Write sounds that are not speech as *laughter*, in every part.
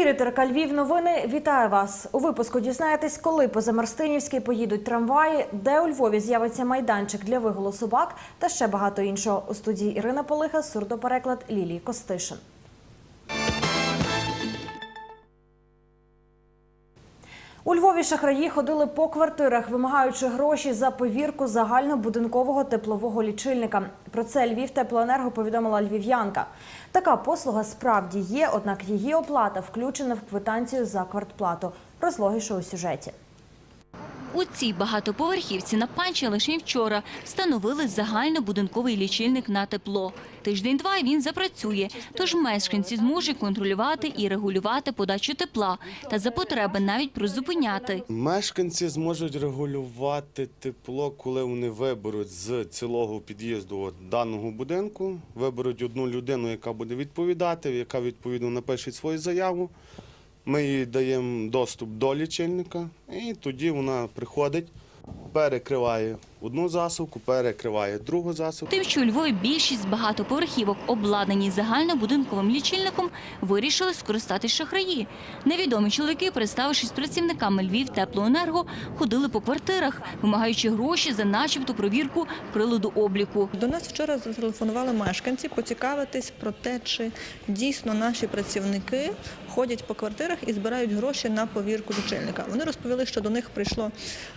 ефірі ТРК Львів новини. Вітаю вас. У випуску дізнаєтесь, коли по Замарстинівській поїдуть трамваї, де у Львові з'явиться майданчик для виголу собак та ще багато іншого. У студії Ірина Полиха, сурдопереклад Лілії Костишин. У Львові шахраї ходили по квартирах, вимагаючи гроші за повірку загальнобудинкового теплового лічильника. Про це Львів теплоенерго повідомила львів'янка. Така послуга справді є, однак її оплата включена в квитанцію за квартплату. Розлогіше у сюжеті. У цій багатоповерхівці на панчі лише вчора встановили загальнобудинковий лічильник на тепло. Тиждень-два він запрацює, тож мешканці зможуть контролювати і регулювати подачу тепла та за потреби навіть призупиняти. Мешканці зможуть регулювати тепло, коли вони виберуть з цілого під'їзду даного будинку, виберуть одну людину, яка буде відповідати, яка відповідно напише свою заяву. Ми їй даємо доступ до лічильника, і тоді вона приходить, перекриває одну засувку, перекриває другу засувку. Тим, що у Львові більшість багатоповерхівок обладнані загальнобудинковим лічильником, вирішили скористатись шахраї. Невідомі чоловіки, представившись працівниками Львів теплоенерго, ходили по квартирах, вимагаючи гроші за начебто провірку приладу обліку. До нас вчора зателефонували мешканці поцікавитись про те, чи дійсно наші працівники ходять по квартирах і збирають гроші на повірку лічильника. Вони розповіли, що до них прийшло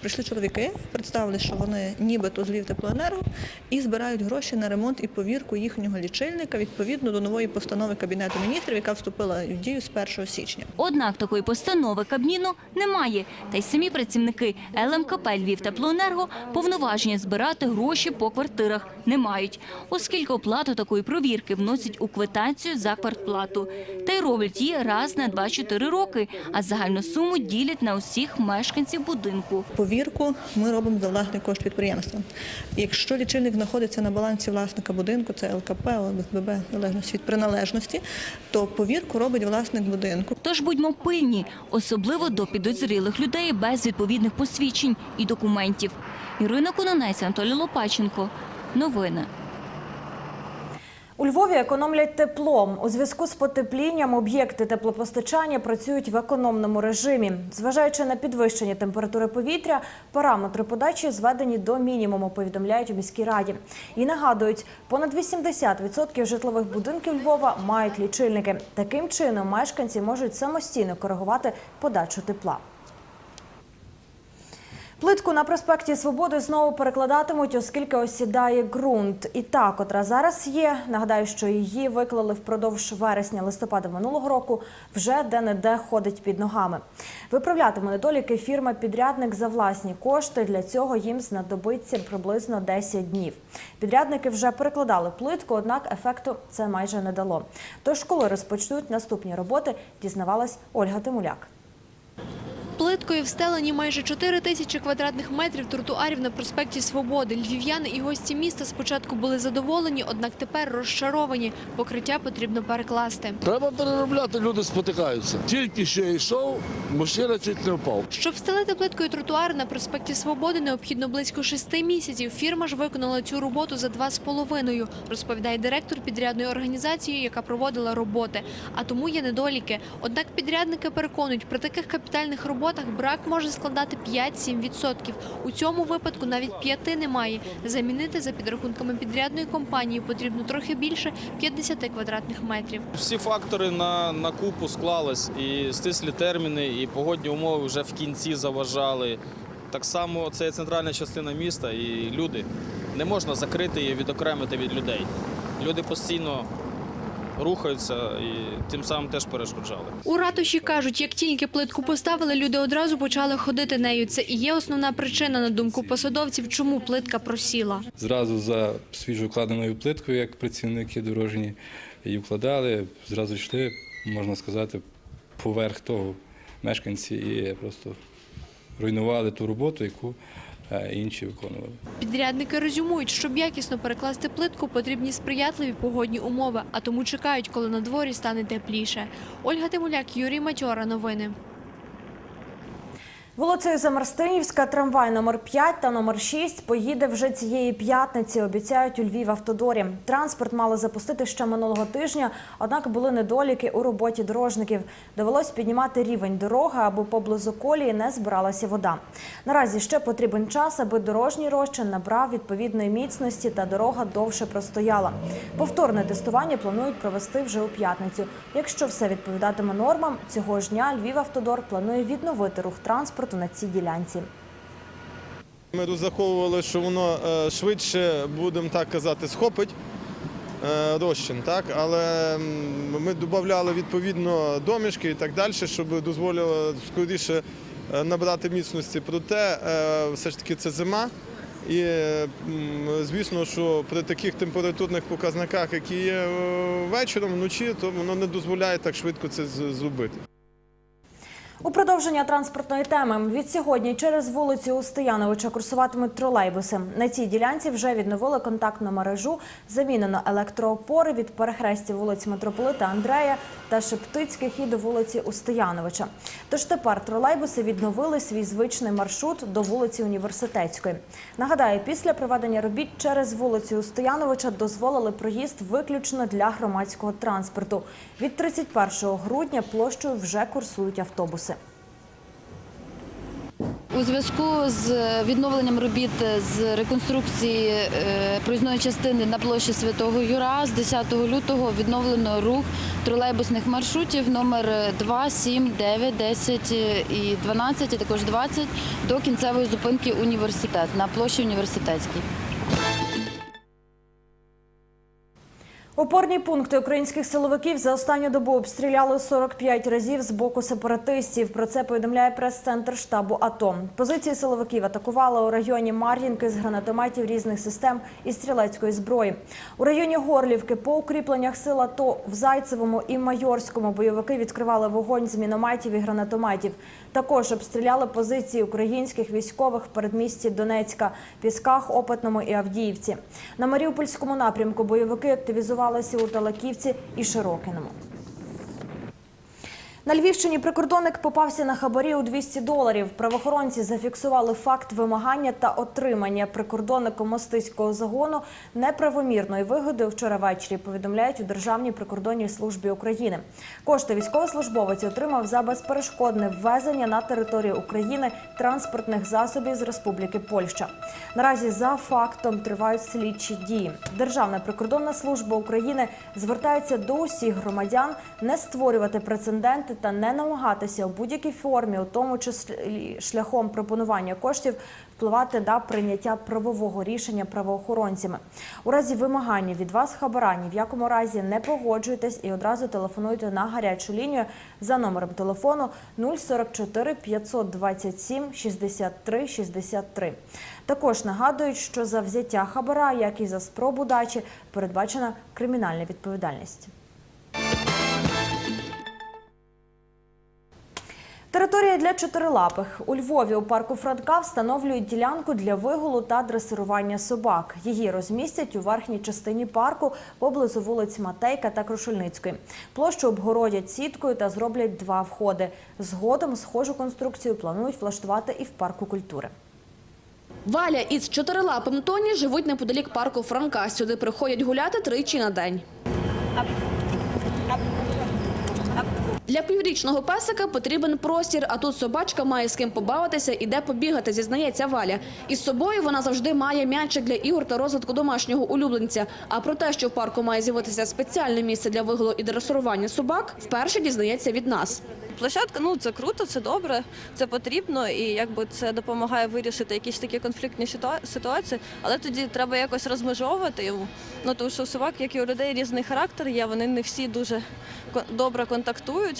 прийшли чоловіки, представили, що вони нібито з Львів теплоенерго і збирають гроші на ремонт і повірку їхнього лічильника відповідно до нової постанови кабінету міністрів, яка вступила в дію з 1 січня. Однак такої постанови Кабміну немає. Та й самі працівники ЛМКП Львів теплоенерго повноваження збирати гроші по квартирах не мають, оскільки оплату такої провірки вносять у квитанцію за квартплату. Та й роблять її раз на 2-4 роки, а загальну суму ділять на усіх мешканців будинку. Повірку ми робимо за власний кошт підприємства. Якщо лічильник знаходиться на балансі власника будинку, це ЛКП, ОСББ, залежності від приналежності, то повірку робить власник будинку. Тож будьмо пильні, особливо до підозрілих людей без відповідних посвідчень і документів. Ірина Кононець, Анатолій Лопаченко. Новини. У Львові економлять теплом. У зв'язку з потеплінням об'єкти теплопостачання працюють в економному режимі. Зважаючи на підвищення температури повітря, параметри подачі зведені до мінімуму, повідомляють у міській раді. І нагадують, понад 80% житлових будинків Львова мають лічильники. Таким чином мешканці можуть самостійно коригувати подачу тепла. Плитку на проспекті Свободи знову перекладатимуть, оскільки осідає ґрунт. І та, котра зараз є. Нагадаю, що її виклали впродовж вересня-листопада минулого року. Вже де-не-де ходить під ногами. Виправлятиме недоліки фірма-підрядник за власні кошти. Для цього їм знадобиться приблизно 10 днів. Підрядники вже перекладали плитку, однак ефекту це майже не дало. Тож, коли розпочнуть наступні роботи, дізнавалась Ольга Тимуляк. Плиткою встелені майже 4 тисячі квадратних метрів тротуарів на проспекті Свободи. Львів'яни і гості міста спочатку були задоволені, однак тепер розчаровані. Покриття потрібно перекласти. Треба переробляти, люди спотикаються. Тільки що я йшов, мужчина чуть не впав. Щоб встелити плиткою тротуар на проспекті Свободи, необхідно близько 6 місяців. Фірма ж виконала цю роботу за два з половиною, розповідає директор підрядної організації, яка проводила роботи. А тому є недоліки. Однак підрядники переконують, при таких капітальних роботах брак може складати 5-7%. У цьому випадку навіть п'яти немає. Замінити за підрахунками підрядної компанії потрібно трохи більше 50 квадратних метрів. Всі фактори на, на купу склались, і стислі терміни, і погодні умови вже в кінці заважали. Так само це центральна частина міста, і люди не можна закрити і відокремити від людей. Люди постійно рухаються і тим самим теж перешкоджали. У ратуші кажуть, як тільки плитку поставили, люди одразу почали ходити нею. Це і є основна причина, на думку посадовців, чому плитка просіла. Зразу за свіжо вкладеною плиткою, як працівники дорожні її вкладали, зразу йшли, можна сказати, поверх того мешканці і просто руйнували ту роботу, яку інші виконували. Підрядники резюмують, щоб якісно перекласти плитку, потрібні сприятливі погодні умови, а тому чекають, коли на дворі стане тепліше. Ольга Тимуляк, Юрій Матьора. Новини. Вулицею Замарстинівська трамвай номер 5 та номер 6 поїде вже цієї п'ятниці, обіцяють у Львів автодорі. Транспорт мали запустити ще минулого тижня, однак були недоліки у роботі дорожників. Довелось піднімати рівень дороги, аби поблизу колії не збиралася вода. Наразі ще потрібен час, аби дорожній розчин набрав відповідної міцності та дорога довше простояла. Повторне тестування планують провести вже у п'ятницю. Якщо все відповідатиме нормам, цього ж дня Львів автодор планує відновити рух транспорту на цій ділянці. Ми розраховували, що воно е, швидше, будемо так казати, схопить е, розчин, так? але ми додавали відповідно домішки і так далі, щоб дозволило скоріше е, набрати міцності. Проте все ж таки це зима. І звісно, що при таких температурних показниках, які є вечором, вночі, то воно не дозволяє так швидко це зробити. У продовження транспортної теми від сьогодні через вулицю Устояновича курсуватимуть тролейбуси. На цій ділянці вже відновили контактну мережу, замінено електроопори від перехрестя вулиць Митрополита Андрея та Шептицьких і до вулиці Устояновича. Тож тепер тролейбуси відновили свій звичний маршрут до вулиці Університетської. Нагадаю, після проведення робіт через вулицю Устояновича дозволили проїзд виключно для громадського транспорту. Від 31 грудня площею вже курсують автобуси. У зв'язку з відновленням робіт з реконструкції е, проїзної частини на площі Святого Юра з 10 лютого відновлено рух тролейбусних маршрутів номер 2, 7, 9, 10 і 12, а також 20 до кінцевої зупинки університет на площі університетській. Опорні пункти українських силовиків за останню добу обстріляли 45 разів з боку сепаратистів. Про це повідомляє прес-центр штабу АТО. Позиції силовиків атакували у районі Мар'їнки з гранатометів різних систем і стрілецької зброї. У районі Горлівки по укріпленнях сил АТО в Зайцевому і Майорському бойовики відкривали вогонь з мінометів і гранатометів. Також обстріляли позиції українських військових в передмісті Донецька, Пісках, Опитному і Авдіївці. На Маріупольському напрямку бойовики активізувалися у Талаківці і Широкиному. На Львівщині прикордонник попався на хабарі у 200 доларів. Правоохоронці зафіксували факт вимагання та отримання прикордонником мостиського загону неправомірної вигоди вчора ввечері. Повідомляють у Державній прикордонній службі України. Кошти військовослужбовець отримав за безперешкодне ввезення на територію України транспортних засобів з Республіки Польща. Наразі за фактом тривають слідчі дії. Державна прикордонна служба України звертається до усіх громадян не створювати прецеденти та не намагатися у будь-якій формі, у тому числі шляхом пропонування коштів, впливати на прийняття правового рішення правоохоронцями. У разі вимагання від вас хабара ні в якому разі не погоджуйтесь і одразу телефонуйте на гарячу лінію за номером телефону 044 527 63 63. Також нагадують, що за взяття хабара, як і за спробу дачі, передбачена кримінальна відповідальність. Територія для чотирилапих у Львові у парку Франка встановлюють ділянку для вигулу та дресирування собак. Її розмістять у верхній частині парку поблизу вулиць Матейка та Крушельницької. Площу обгородять сіткою та зроблять два входи. Згодом схожу конструкцію планують влаштувати і в парку культури. Валя із чотирилапим Тоні живуть неподалік парку Франка. Сюди приходять гуляти тричі на день. Для піврічного песика потрібен простір, а тут собачка має з ким побавитися і де побігати, зізнається Валя. Із собою вона завжди має м'ячик для ігор та розвитку домашнього улюбленця. А про те, що в парку має з'явитися спеціальне місце для вигулу і дресирування собак, вперше дізнається від нас. Площадка, ну це круто, це добре, це потрібно, і якби це допомагає вирішити якісь такі конфліктні ситуації, але тоді треба якось розмежовувати йому. Ну тому що у собак, як і у людей, різний характер є. Вони не всі дуже добре контактують.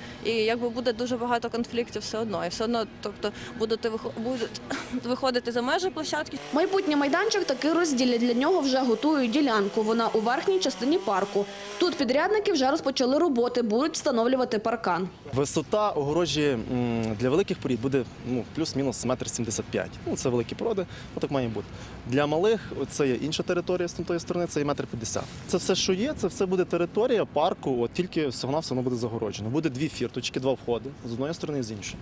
І якби буде дуже багато конфліктів все одно, і все одно, тобто будуть вих- будуть *laughs* виходити за межі площадки. Майбутній майданчик таки розділять. Для нього вже готують ділянку. Вона у верхній частині парку. Тут підрядники вже розпочали роботи, будуть встановлювати паркан. Висота огорожі для великих порід буде ну, плюс-мінус метр сімдесят п'ять. Ну, це великі породи, ну так має бути. Для малих це є інша територія з тої сторони, це є метр п'ятдесят. Це все, що є, це все буде територія парку, от тільки всього навсього воно буде загороджено. Буде дві фірточки, два входи з одної сторони і з іншої.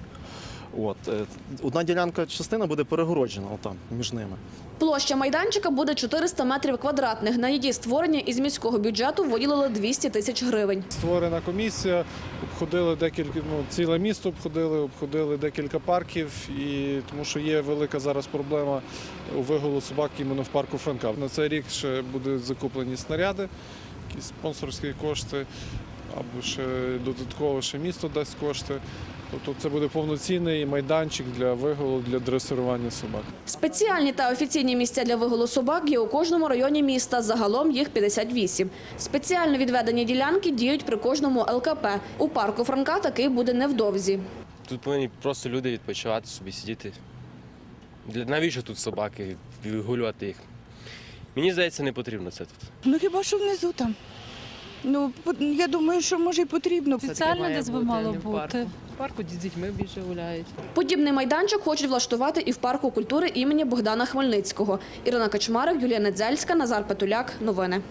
От е, одна ділянка частина буде перегороджена отам між ними. Площа майданчика буде 400 метрів квадратних. На її створення із міського бюджету виділили 200 тисяч гривень. Створена комісія, обходили декілька, ну, ціле місто обходили, обходили декілька парків, і тому що є велика зараз проблема у вигулу собак іменно в парку Франка. На цей рік ще будуть закуплені снаряди, якісь спонсорські кошти, або ще додатково ще місто дасть кошти. Тобто це буде повноцінний майданчик для вигулу, для дресирування собак. Спеціальні та офіційні місця для вигулу собак є у кожному районі міста. Загалом їх 58. Спеціально відведені ділянки діють при кожному ЛКП. У парку Франка такий буде невдовзі. Тут повинні просто люди відпочивати собі, сидіти. Для навіщо тут собаки, вигулювати їх? Мені здається, не потрібно це тут. Ну хіба що внизу там? Ну я думаю, що може й потрібно. Спеціально десь би мало бути. В парку з дітьми більше гуляють. Подібний майданчик хочуть влаштувати і в парку культури імені Богдана Хмельницького. Ірина Качмарик, Юлія Недзельська, Назар Петуляк. Новини.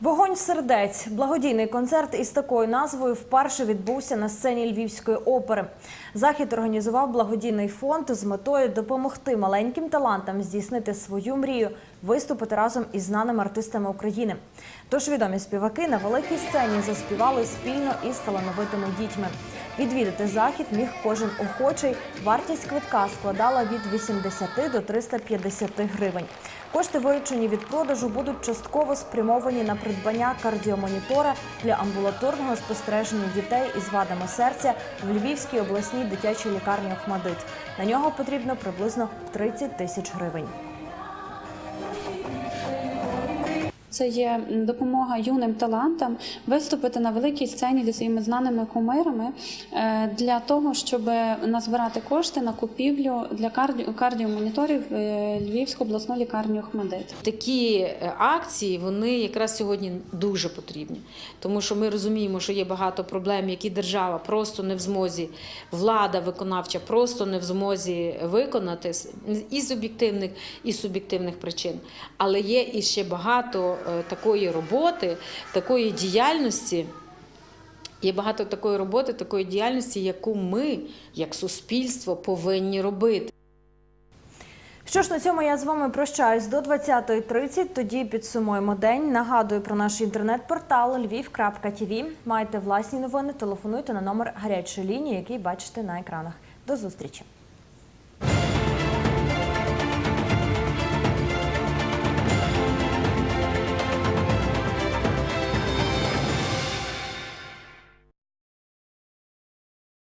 Вогонь сердець. Благодійний концерт із такою назвою вперше відбувся на сцені Львівської опери. Захід організував благодійний фонд з метою допомогти маленьким талантам здійснити свою мрію, виступити разом із знаними артистами України. Тож відомі співаки на великій сцені заспівали спільно із талановитими дітьми. Відвідати захід міг кожен охочий. Вартість квитка складала від 80 до 350 гривень. Кошти, виручені від продажу, будуть частково спрямовані на придбання кардіомонітора для амбулаторного спостереження дітей із вадами серця в Львівській обласній дитячій лікарні Охмадит. На нього потрібно приблизно 30 тисяч гривень. Це є допомога юним талантам виступити на великій сцені зі своїми знаними кумирами е, для того, щоб назбирати кошти на купівлю для карді- кардіомоніторів е, Львівську обласну лікарню Охмадит. Такі е, акції вони якраз сьогодні дуже потрібні, тому що ми розуміємо, що є багато проблем, які держава просто не в змозі, влада виконавча просто не в змозі виконати з- і з об'єктивних, і суб'єктивних причин. Але є і ще багато такої роботи, такої діяльності. Є багато такої роботи, такої діяльності, яку ми, як суспільство, повинні робити. Що ж на цьому я з вами прощаюсь до 20.30. Тоді підсумуємо день. Нагадую про наш інтернет-портал lviv.tv. Маєте власні новини, телефонуйте на номер гарячої лінії, який бачите на екранах. До зустрічі.